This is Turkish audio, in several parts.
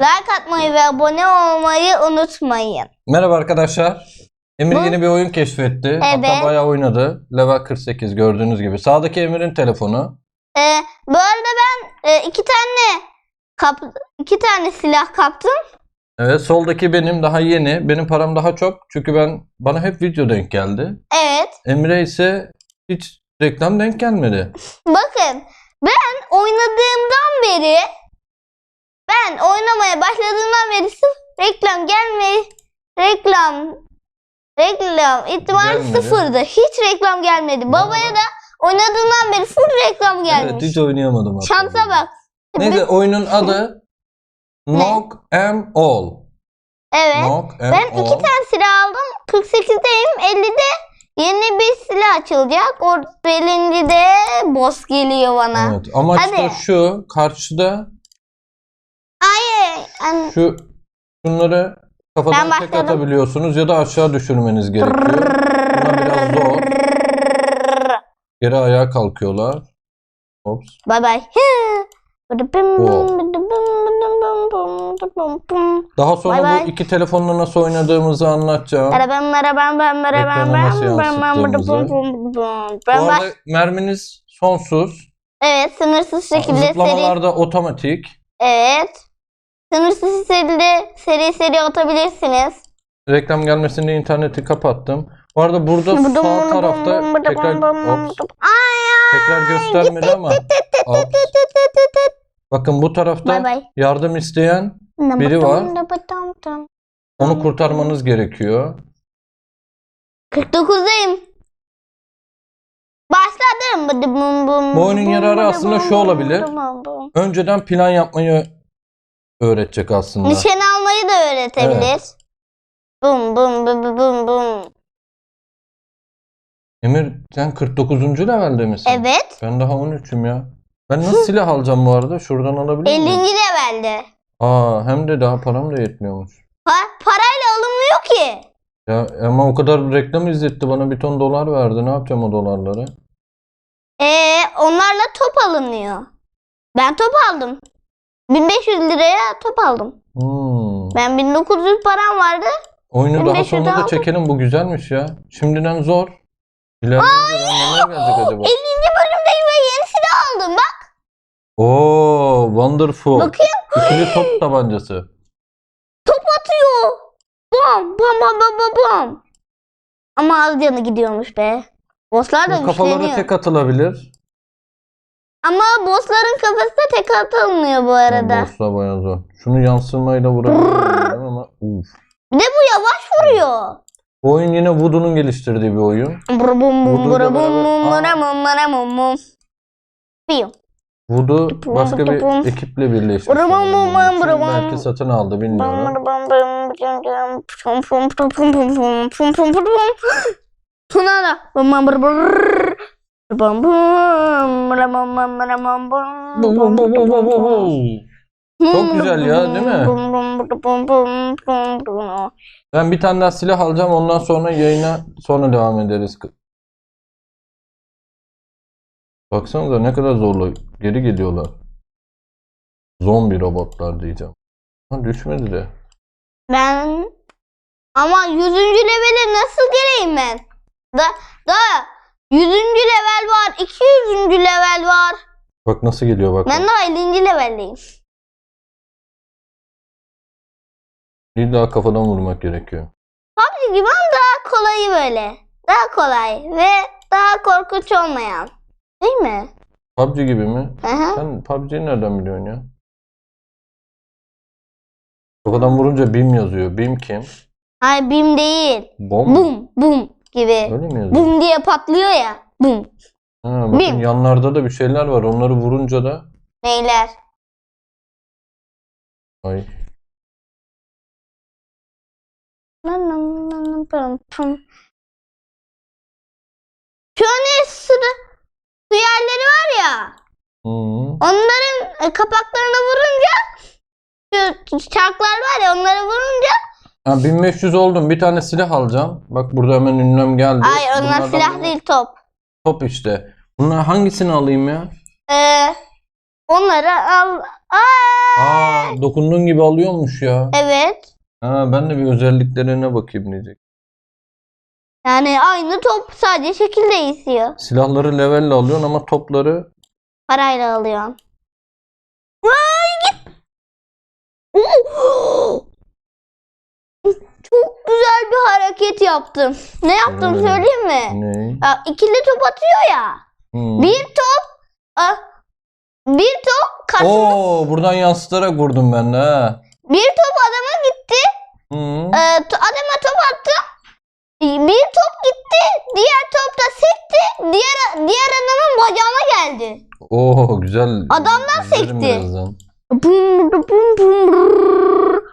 Like atmayı ve abone olmayı unutmayın. Merhaba arkadaşlar. Emir Bu- yeni bir oyun keşfetti. Hatta Evet. bayağı oynadı. Level 48 gördüğünüz gibi. Sağdaki Emir'in telefonu. Ee, bu arada ben e, iki tane kap iki tane silah kaptım. Evet soldaki benim daha yeni. Benim param daha çok. Çünkü ben bana hep video denk geldi. Evet. Emre ise hiç reklam denk gelmedi. Bakın ben oynadığımdan beri ben oynamaya başladığımdan beri sırf reklam gelme reklam reklam ihtimali Gelmedi. sıfırdı. Hiç reklam gelmedi. Babaya da oynadığımdan beri full reklam gelmiş. Evet hiç oynayamadım. Şansa bak. Neyse oyunun adı Knock 'em All. Evet. Knock 'em Ben iki All. tane silah aldım. 48'deyim. 50'de yeni bir silah açılacak. O 50'de boss geliyor bana. Evet. Amaç da Hadi. şu. Karşıda an- şu şunları Ben kafadan tek başladım. atabiliyorsunuz ya da aşağı düşürmeniz gerekiyor. Buna biraz zor. Geri ayağa kalkıyorlar. Ops. Bye bye. Daha sonra Bay bay. bu iki telefonla nasıl oynadığımızı anlatacağım. Merhaba merhaba ben merhaba Ekrana ben nasıl yansıttığımızı. ben Bu ben arada merminiz sonsuz. Evet sınırsız şekilde seri Zıplamalar da otomatik. Evet Sınırsız şekilde seri seri atabilirsiniz. Reklam gelmesin diye interneti kapattım. Bu arada burada sağ tarafta tekrar ops, tekrar göstermedi ama ops. Bakın bu tarafta bay. yardım isteyen Biri var. onu kurtarmanız gerekiyor. 49'dayım. Başladım. Bu oyunun yararı aslında şu olabilir. Önceden plan yapmayı öğretecek aslında. Nişan almayı da öğretebilir. Bum bum bum bum bum bum. Emir sen 49. levelde misin? Evet. Ben daha 13'üm ya. Ben nasıl silah alacağım bu arada? Şuradan alabilir 50. miyim? levelde. Aa hem de daha param da yetmiyormuş. Pa- parayla alınmıyor ki. Ya ama o kadar reklam izletti bana bir ton dolar verdi. Ne yapacağım o dolarları? Ee, onlarla top alınıyor. Ben top aldım. 1500 liraya top aldım. Hmm. Ben 1900 param vardı. Oyunu daha 1500 sonra da aldım. çekelim. Bu güzelmiş ya. Şimdiden zor. İlerleyince neler gelecek acaba? 50. bölümdeyim ve yeni silah aldım. Bak Oo, wonderful. bakayım. İkili top tabancası. Top atıyor. Bam bam bam bam bam bam. Ama az canı gidiyormuş be. Bosslar da Bu kafalara güçleniyor. tek atılabilir. Ama bossların kafasına tek atılmıyor bu arada. Boss da bayağı zor. Şunu yansımayla vurabilirim ama uf. Bir bu yavaş vuruyor. Oyun yine Voodoo'nun geliştirdiği bir oyun. Brum Voodoo başka bir ekiple birleşti. Belki satın aldı bilmiyorum. Bum bum ramam bum ramam bum Bum bum bum bum bum bum bum. Çok güzel ya değil mi? Bum bum bum bum bum. Ben bir tane daha silah alacağım ondan sonra yayına sonra devam ederiz. Baksanıza ne kadar zorla geri geliyorlar. Zombi robotlar diyeceğim. Ha, düşmedi de. Ben ama 100. levele nasıl geleyim ben? Da da 100. level var, 200. level var. Bak nasıl geliyor bak. Ben daha 50. leveldeyim. Bir daha kafadan vurmak gerekiyor. PUBG gibi ama daha kolayı böyle. Daha kolay ve daha korkunç olmayan. Değil mi? PUBG gibi mi? Hı hı. Sen PUBG'yi nereden biliyorsun ya? Kafadan vurunca BIM yazıyor. BIM kim? Hayır bim değil. Bom mu? Bum bum gibi. Öyle mi yazıyor? Bum diye patlıyor ya. Bum. Ha, bakın Bim. yanlarda da bir şeyler var. Onları vurunca da Neyler? ay Şu hani su, su yerleri var ya. Hı. Onların e, kapaklarına vurunca şu çarklar var ya onları Ha, 1500 oldum. Bir tane silah alacağım. Bak burada hemen ünlem geldi. hayır onlar Bunlardan silah değil top. Top işte. Bunlar hangisini alayım ya? Ee, onları al Aa, Aa, dokunduğun gibi alıyormuş ya. evet. Ha, ben de bir özelliklerine bakayım diyecek. Yani aynı top sadece şekil değişiyor. Silahları levelle alıyorsun ama topları Parayla alıyorsun. Vay git. Oo! Çok güzel bir hareket yaptım. Ne yaptım Hmm. söyleyeyim mi? ne? Ya, ikili top atıyor ya. Hmm. Bir top ah, bir top karşımda Oo, buradan yansıtarak vurdum ben de ha. bir top adama gitti. To- adama top attı. Bir top gitti. Diğer top da sekti. Diğer diğer adamın bacağına geldi. Oo, güzel. Adamdan İzlerim sekti. birazdan. Bum, bum, bum.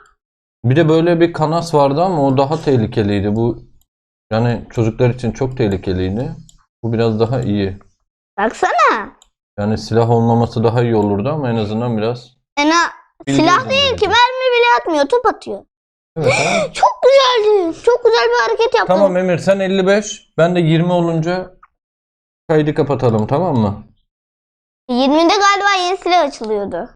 Bir de böyle bir kanas vardı ama o daha tehlikeliydi. Bu yani çocuklar için çok tehlikeliydi. Bu biraz daha iyi. Baksana. Yani silah olmaması daha iyi olurdu ama en azından biraz Ena silah değil ki mermi bile atmıyor top atıyor. Evet, ha. Çok güzeldi. Çok güzel bir hareket yaptın. Tamam Emir sen 55 ben de 20 olunca kaydı kapatalım tamam mı? 20'de galiba yeni silah açılıyordu.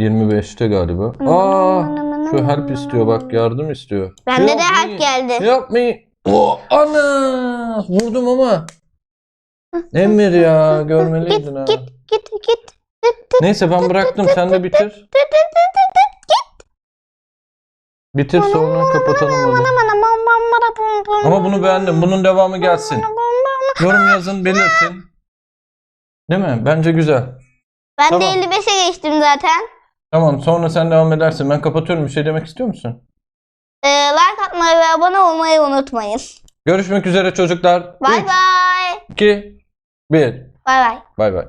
25'te galiba. Aa şu help istiyor bak yardım istiyor. Bende de help geldi. Me. Oh, ana vurdum ama. Emir ya görmeliydin ha. Git git git. Neyse ben bıraktım sen de bitir. Bitir sonra kapatalım onu. Ama bunu beğendim. Bunun devamı gelsin. Yorum yazın belirtin. Değil mi? Bence güzel. Ben de Tamam. 55'e geçtim zaten. Tamam sonra sen devam edersin. Ben kapatıyorum. Bir şey demek istiyor musun? Ee, like atmayı ve abone olmayı unutmayın. Görüşmek üzere çocuklar. Bay Üç, bay. iki, bir. Bay bay. Bay bay.